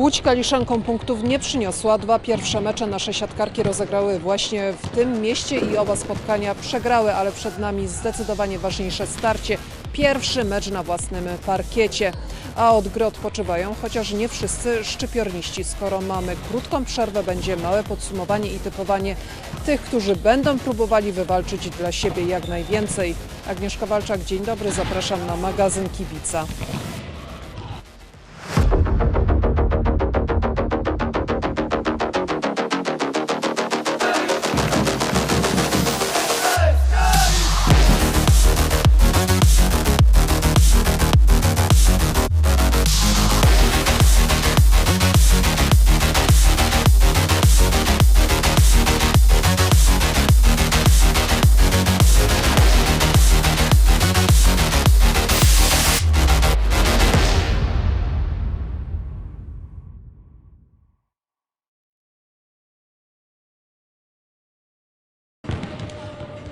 Łódź Kaliszanką punktów nie przyniosła. Dwa pierwsze mecze nasze siatkarki rozegrały właśnie w tym mieście i oba spotkania przegrały, ale przed nami zdecydowanie ważniejsze starcie. Pierwszy mecz na własnym parkiecie. A od gry odpoczywają, chociaż nie wszyscy szczypiorniści. Skoro mamy krótką przerwę, będzie małe podsumowanie i typowanie tych, którzy będą próbowali wywalczyć dla siebie jak najwięcej. Agnieszka Walczak, dzień dobry, zapraszam na magazyn Kibica.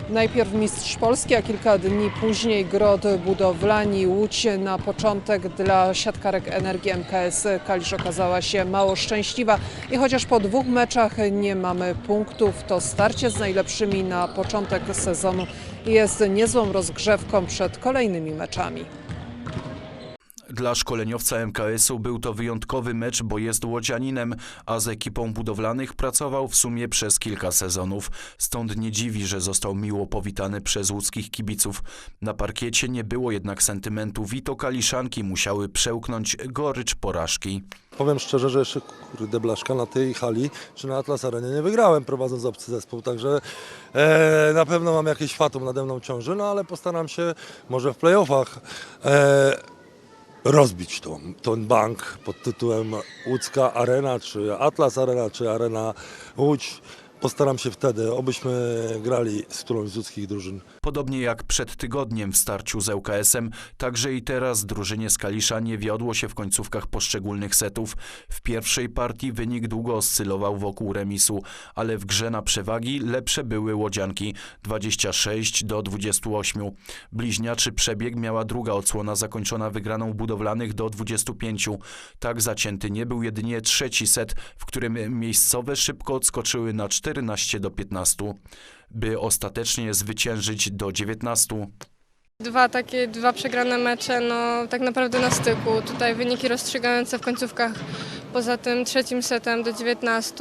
Najpierw mistrz Polski, a kilka dni później Grod Budowlani Łódź. Na początek dla siatkarek Energii MKS Kalisz okazała się mało szczęśliwa i chociaż po dwóch meczach nie mamy punktów, to starcie z najlepszymi na początek sezonu jest niezłą rozgrzewką przed kolejnymi meczami. Dla szkoleniowca MKS-u był to wyjątkowy mecz, bo jest łodzianinem, a z ekipą budowlanych pracował w sumie przez kilka sezonów. Stąd nie dziwi, że został miło powitany przez łódzkich kibiców. Na parkiecie nie było jednak sentymentów i to kaliszanki musiały przełknąć gorycz porażki. Powiem szczerze, że jeszcze kurde blaszka na tej hali czy na Atlas Arenie nie wygrałem prowadząc obcy zespół, także e, na pewno mam jakieś fatum nade mną ciąży, no ale postaram się może w playoffach e, rozbić tą, ten bank pod tytułem Łódzka Arena, czy Atlas Arena, czy Arena Łódź. Postaram się wtedy, obyśmy grali z którąś z łódzkich drużyn. Podobnie jak przed tygodniem w starciu z ŁKS-em, także i teraz drużynie z Kalisza nie wiodło się w końcówkach poszczególnych setów. W pierwszej partii wynik długo oscylował wokół remisu, ale w grze na przewagi lepsze były łodzianki 26 do 28. Bliźniaczy przebieg miała druga odsłona zakończona wygraną budowlanych do 25. Tak zacięty nie był jedynie trzeci set, w którym miejscowe szybko odskoczyły na 14 do 15 by ostatecznie zwyciężyć do 19. Dwa takie, dwa przegrane mecze, no tak naprawdę na styku. Tutaj wyniki rozstrzygające w końcówkach poza tym trzecim setem do 19.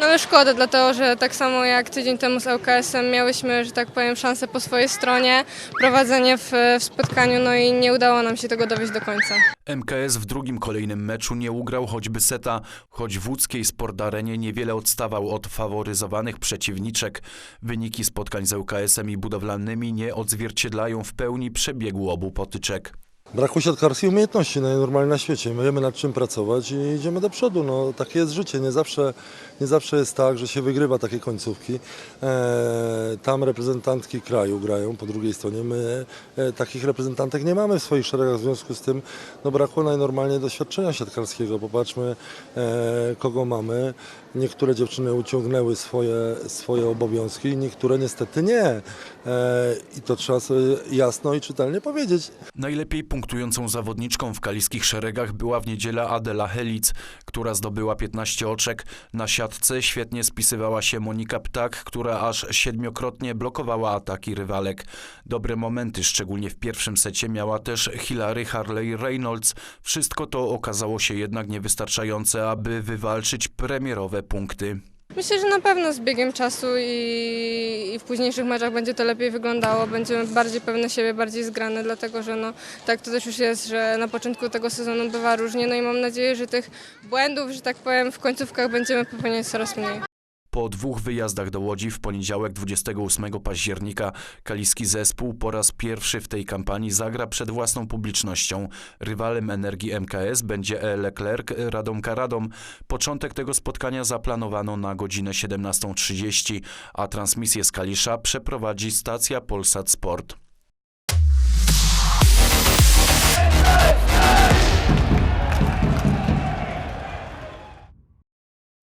No ale szkoda, dlatego że tak samo jak tydzień temu z ŁKS-em miałyśmy, że tak powiem, szansę po swojej stronie, prowadzenie w, w spotkaniu, no i nie udało nam się tego dowieść do końca. MKS w drugim kolejnym meczu nie ugrał choćby seta, choć w łódzkiej sportarenie niewiele odstawał od faworyzowanych przeciwniczek. Wyniki spotkań z ŁKS-em i budowlanymi nie odzwierciedlają w pełni przebiegu obu potyczek. Braku siatkarskiej umiejętności najnormalniej na świecie. My wiemy nad czym pracować i idziemy do przodu. No, takie jest życie. Nie zawsze, nie zawsze jest tak, że się wygrywa takie końcówki. E, tam reprezentantki kraju grają po drugiej stronie. My e, takich reprezentantek nie mamy w swoich szeregach. W związku z tym no, brakło najnormalniej doświadczenia siatkarskiego. Popatrzmy, e, kogo mamy. Niektóre dziewczyny uciągnęły swoje, swoje obowiązki, niektóre niestety nie. E, I to trzeba sobie jasno i czytelnie powiedzieć. Najlepiej punktującą zawodniczką w kaliskich szeregach była w niedzielę Adela Helic, która zdobyła 15 oczek. Na siatce świetnie spisywała się Monika Ptak, która aż siedmiokrotnie blokowała ataki rywalek. Dobre momenty, szczególnie w pierwszym secie, miała też Hilary Harley Reynolds. Wszystko to okazało się jednak niewystarczające, aby wywalczyć premierowe punkty. Myślę, że na pewno z biegiem czasu i, i w późniejszych meczach będzie to lepiej wyglądało, będziemy bardziej pewne siebie, bardziej zgrane, dlatego że no, tak to też już jest, że na początku tego sezonu bywa różnie, no i mam nadzieję, że tych błędów, że tak powiem, w końcówkach będziemy popełniać coraz mniej. Po dwóch wyjazdach do Łodzi w poniedziałek 28 października kaliski zespół po raz pierwszy w tej kampanii zagra przed własną publicznością. Rywalem Energii MKS będzie E. Leclerc Radomka Radom. Początek tego spotkania zaplanowano na godzinę 17.30, a transmisję z Kalisza przeprowadzi stacja Polsat Sport.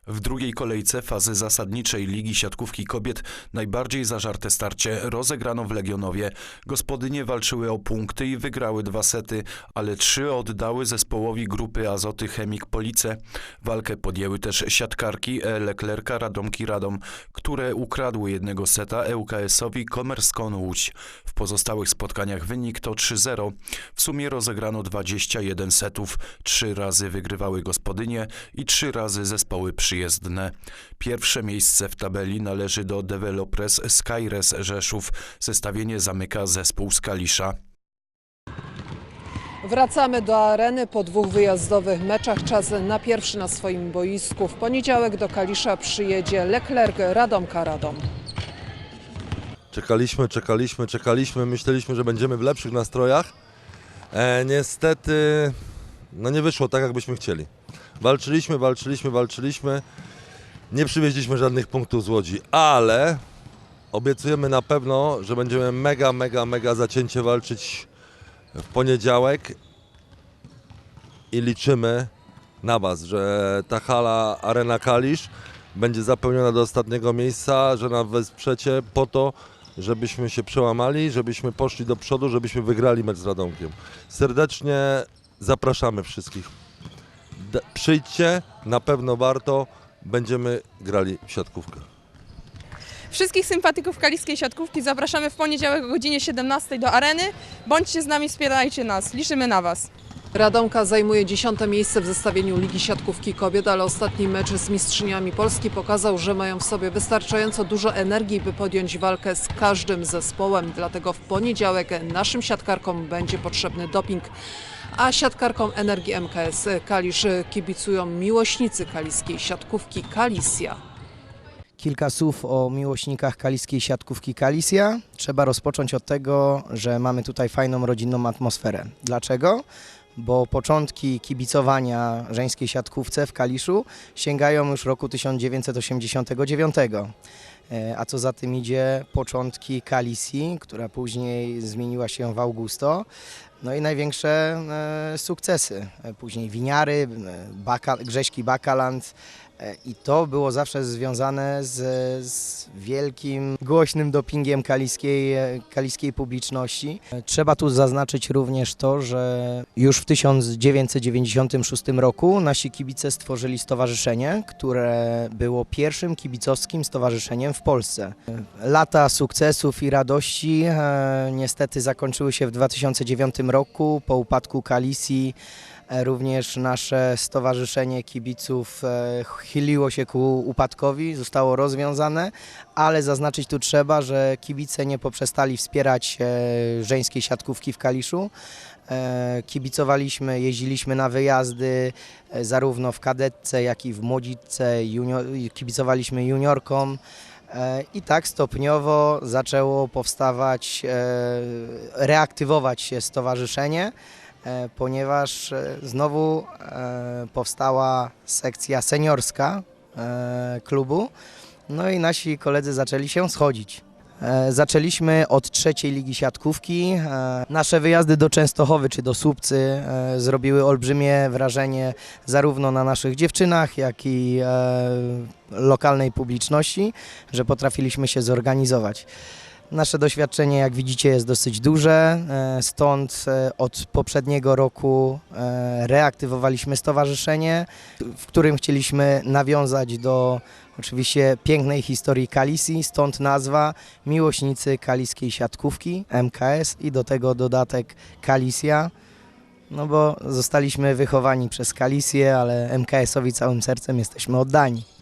W drugiej kolejce fazy zasadniczej Ligi Siatkówki Kobiet najbardziej zażarte starcie rozegrano w Legionowie. Gospodynie walczyły o punkty i wygrały dwa sety, ale trzy oddały zespołowi grupy Azoty Chemik Police. Walkę podjęły też siatkarki E. Leclerca Radomki Radom, które ukradły jednego seta ŁKS-owi Komerską Łódź. W pozostałych spotkaniach wynik to 3-0. W sumie rozegrano 21 setów. Trzy razy wygrywały gospodynie i trzy razy zespoły przyjezdne. Pierwsze miejsce w tabeli należy do Developers Skyres Rzeszów. Zestawienie zamyka zespół z Kalisza. Wracamy do areny po dwóch wyjazdowych meczach. Czas na pierwszy na swoim boisku. W poniedziałek do Kalisza przyjedzie Leclerc Radomka Radom. Czekaliśmy, czekaliśmy, czekaliśmy, myśleliśmy, że będziemy w lepszych nastrojach. E, niestety, no nie wyszło tak, jakbyśmy chcieli. Walczyliśmy, walczyliśmy, walczyliśmy. Nie przywieźliśmy żadnych punktów z Łodzi, ale obiecujemy na pewno, że będziemy mega, mega, mega zacięcie walczyć w poniedziałek i liczymy na Was, że ta hala Arena Kalisz będzie zapełniona do ostatniego miejsca, że nas wesprzecie po to, żebyśmy się przełamali, żebyśmy poszli do przodu, żebyśmy wygrali mecz z Radomkiem. Serdecznie zapraszamy wszystkich. D- przyjdźcie, na pewno warto, będziemy grali w siatkówkę. Wszystkich sympatyków kaliskiej siatkówki zapraszamy w poniedziałek o godzinie 17 do areny. Bądźcie z nami, wspierajcie nas. Liczymy na Was. Radomka zajmuje dziesiąte miejsce w zestawieniu Ligi Siatkówki Kobiet, ale ostatni mecz z mistrzyniami Polski pokazał, że mają w sobie wystarczająco dużo energii, by podjąć walkę z każdym zespołem. Dlatego w poniedziałek naszym siatkarkom będzie potrzebny doping, a siatkarkom Energii MKS Kalisz kibicują miłośnicy kaliskiej siatkówki Kalisja. Kilka słów o miłośnikach kaliskiej siatkówki Kalisja. Trzeba rozpocząć od tego, że mamy tutaj fajną rodzinną atmosferę. Dlaczego? Bo początki kibicowania żeńskiej siatkówce w Kaliszu sięgają już roku 1989. E, A co za tym idzie, początki Kalisji, która później zmieniła się w Augusto. No i największe e, sukcesy. E, Później Winiary, Baka, Grześki Bakaland, I to było zawsze związane z, z wielkim, głośnym dopingiem kaliskiej, e, kaliskiej publiczności. E, Trzeba tu zaznaczyć również to, że już w 1996 roku nasi kibice stworzyli stowarzyszenie, które było pierwszym kibicowskim stowarzyszeniem w Polsce. E, Lata sukcesów i radości e, niestety zakończyły się w 2009 roku po upadku Kalisji. E, Również nasze stowarzyszenie kibiców e, chyliło się ku upadkowi, zostało rozwiązane, ale zaznaczyć tu trzeba, że kibice nie poprzestali wspierać e, żeńskiej siatkówki w Kaliszu. Kibicowaliśmy, jeździliśmy na wyjazdy zarówno w kadetce, jak i w młodzitce, junior, kibicowaliśmy juniorkom. I tak stopniowo zaczęło powstawać, reaktywować się stowarzyszenie ponieważ e, znowu e, powstała sekcja seniorska e, klubu, no i nasi koledzy zaczęli się schodzić. E, Zaczęliśmy od trzeciej ligi siatkówki. E, Nasze wyjazdy do Częstochowy czy do Słupcy e, zrobiły olbrzymie wrażenie zarówno na naszych dziewczynach, jak i e, lokalnej publiczności, że potrafiliśmy się zorganizować. Nasze doświadczenie, jak widzicie, jest dosyć duże, e, stąd e, od poprzedniego roku e, reaktywowaliśmy stowarzyszenie, w którym chcieliśmy nawiązać do oczywiście pięknej historii Kalisji, stąd nazwa Miłośnicy Kaliskiej Siatkówki, MKS i do tego dodatek Kalisja. No bo zostaliśmy wychowani przez Kalisję, ale MKS-owi całym sercem jesteśmy oddani.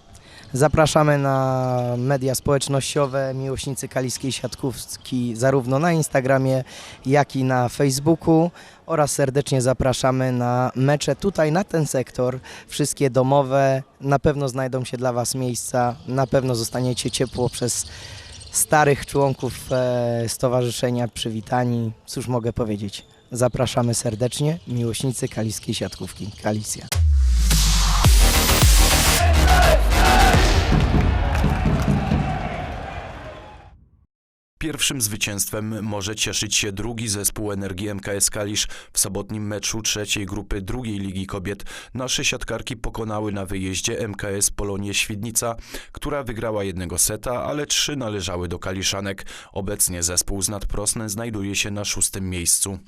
Zapraszamy na media społecznościowe Miłośnicy Kaliskiej Siatkówki zarówno na Instagramie, jak i na Facebooku oraz serdecznie zapraszamy na mecze tutaj na ten sektor. Wszystkie domowe, na pewno znajdą się dla Was miejsca, na pewno zostaniecie ciepło przez starych członków e, stowarzyszenia przywitani. Cóż mogę powiedzieć? Zapraszamy serdecznie, miłośnicy kaliskiej siatkówki Kalisja. Pierwszym zwycięstwem może cieszyć się drugi zespół Energii MKS Kalisz. W sobotnim meczu trzeciej grupy drugiej Ligi Kobiet nasze siatkarki pokonały na wyjeździe MKS Polonię Świdnica, która wygrała jednego seta, ale trzy należały do Kaliszanek. Obecnie zespół z Nadprosny znajduje się na szóstym miejscu.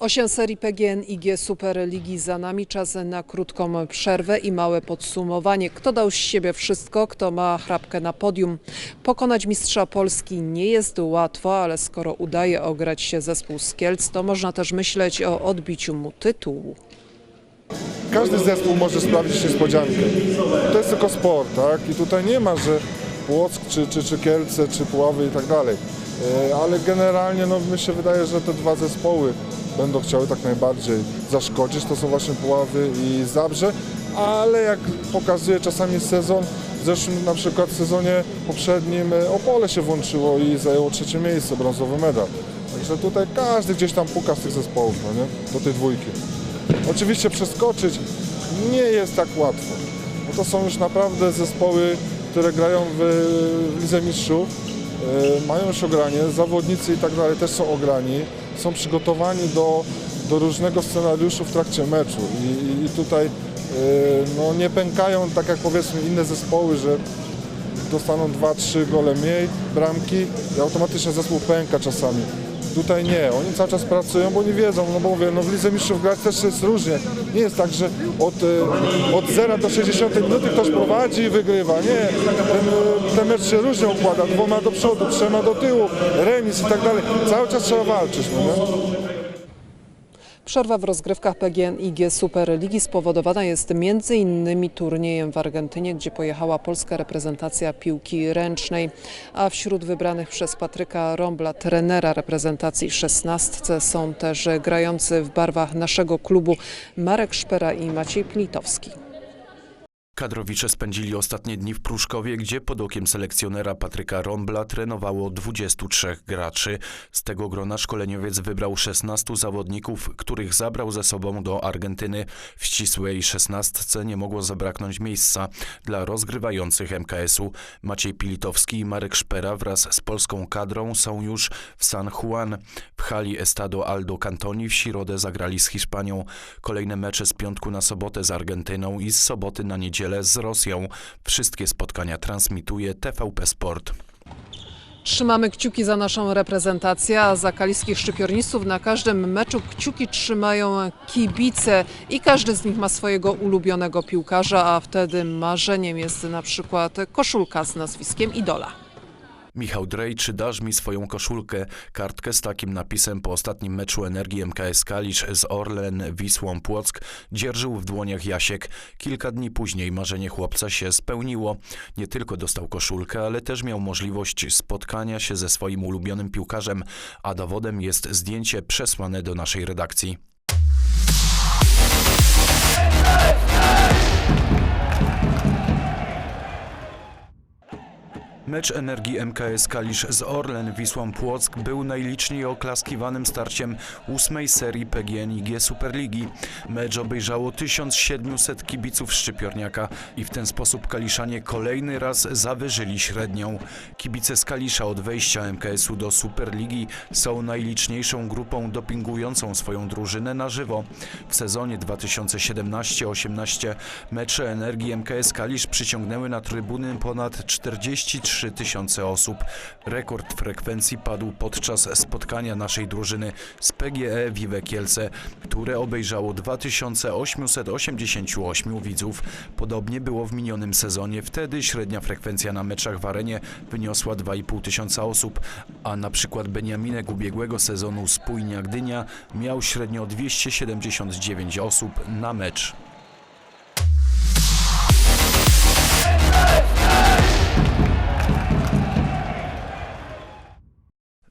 Osiem serii PGNiG Superligi za nami, czas na krótką przerwę i małe podsumowanie. Kto dał z siebie wszystko, kto ma chrapkę na podium. Pokonać mistrza Polski nie jest łatwo, ale skoro udaje ograć się zespół z Kielc, to można też myśleć o odbiciu mu tytułu. każdy zespół może sprawić niespodziankę. To jest tylko sport, tak? I tutaj nie ma, że Płock, czy, czy, czy Kielce, czy Puławy i tak dalej. E, Ale generalnie no, mi się wydaje, że te dwa zespoły będą chciały tak najbardziej zaszkodzić. To są właśnie Puławy i Zabrze, ale jak pokazuje czasami sezon, w zeszłym na przykład sezonie poprzednim e, Opole się włączyło i zajęło trzecie miejsce, brązowy medal. Także tutaj każdy gdzieś tam puka z tych zespołów, no nie? Do tej dwójki. Oczywiście przeskoczyć nie jest tak łatwo, bo to są już naprawdę zespoły, które grają w, w Lidze Mistrzów, mają już ogranie, zawodnicy i tak dalej też są ograni, są przygotowani do, do różnego scenariuszu w trakcie meczu i, i tutaj e, no, nie pękają tak jak powiedzmy inne zespoły, że dostaną 2-3 gole mniej, bramki i automatycznie zespół pęka czasami. Tutaj nie, oni cały czas pracują, bo nie wiedzą, no bo mówię, no w Lidze Mistrzów grać też jest różnie. Nie jest tak, że od, e, od 0 do 60 minuty ktoś prowadzi i wygrywa. Nie, ten, e, ten mecz się różnie układa, dwoma do przodu, trzema do tyłu, remis i tak dalej. Cały czas trzeba walczyć, no nie? Przerwa w rozgrywkach PGNiG Superligi spowodowana jest innymi turniejem w Argentynie, gdzie pojechała polska reprezentacja piłki ręcznej, a wśród wybranych przez Patryka Rombla, trenera reprezentacji 16 są też grający w barwach naszego klubu Marek Szpera i Maciej Plitowski. Kadrowicze spędzili ostatnie dni w Pruszkowie, gdzie pod okiem selekcjonera Patryka Rombla trenowało 23 graczy. Z tego grona szkoleniowiec wybrał 16 zawodników, których zabrał ze sobą do Argentyny. W ścisłej szesnastce nie mogło zabraknąć miejsca dla rozgrywających MKS-u. Maciej Pilitowski i Marek Szpera wraz z polską kadrą są już w San Juan. W hali Estado Aldo Cantoni w środę zagrali z Hiszpanią. Kolejne mecze z piątku na sobotę z Argentyną i z soboty na niedzielę z Rosją. Wszystkie spotkania transmituje TVP Sport. Trzymamy kciuki za naszą reprezentację, a za kaliskich szczypiornistów na każdym meczu kciuki trzymają kibice i każdy z nich ma swojego ulubionego piłkarza, a wtedy marzeniem jest na przykład koszulka z nazwiskiem Idola. Michał Drej, czy dasz mi swoją koszulkę? Kartkę z takim napisem po ostatnim meczu Energii MKS Kalisz z Orlen Wisłą Płock dzierżył w dłoniach Jasiek. Kilka dni później marzenie chłopca się spełniło. Nie tylko dostał koszulkę, ale też miał możliwość spotkania się ze swoim ulubionym piłkarzem, a dowodem jest zdjęcie przesłane do naszej redakcji. Mecz Energii MKS Kalisz z Orlen Wisłą Płock był najliczniej oklaskiwanym starciem ósmej serii PGNiG Superligi. Mecz obejrzało 1700 kibiców Szczypiorniaka i w ten sposób Kaliszanie kolejny raz zawyżyli średnią. Kibice z Kalisza od wejścia MKS-u do Superligi są najliczniejszą grupą dopingującą swoją drużynę na żywo. W sezonie 2017-18 mecze Energii MKS Kalisz przyciągnęły na trybuny ponad 43 tysiące osób. Rekord frekwencji padł podczas spotkania naszej drużyny z PGE Vive Kielce, które obejrzało 2888 widzów. Podobnie było w minionym sezonie. Wtedy średnia frekwencja na meczach w arenie wyniosła 2,5 tysiąca osób, a na przykład Beniaminek ubiegłego sezonu Spójnia Gdynia miał średnio 279 osób na mecz.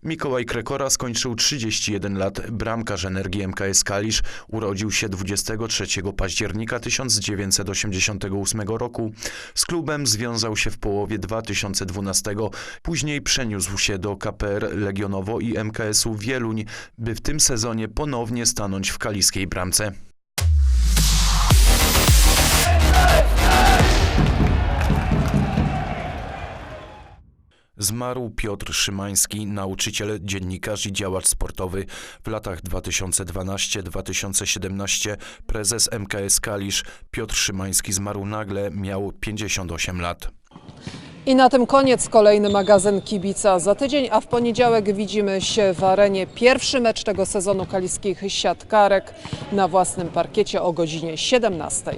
Mikołaj Krekora skończył 31 lat. Bramkarz Energii MKS Kalisz urodził się 23 października 1988 roku. Z klubem związał się w połowie 2012. Później przeniósł się do KPR Legionowo i MKS-u Wieluń, by w tym sezonie ponownie stanąć w kaliskiej bramce. Zmarł Piotr Szymański, nauczyciel, dziennikarz i działacz sportowy. W latach 2012-2017 prezes MKS Kalisz Piotr Szymański zmarł nagle, miał 58 lat. I na tym koniec kolejny magazyn Kibica. Za tydzień, a w poniedziałek widzimy się w arenie. Pierwszy mecz tego sezonu kaliskich siatkarek na własnym parkiecie o godzinie 17.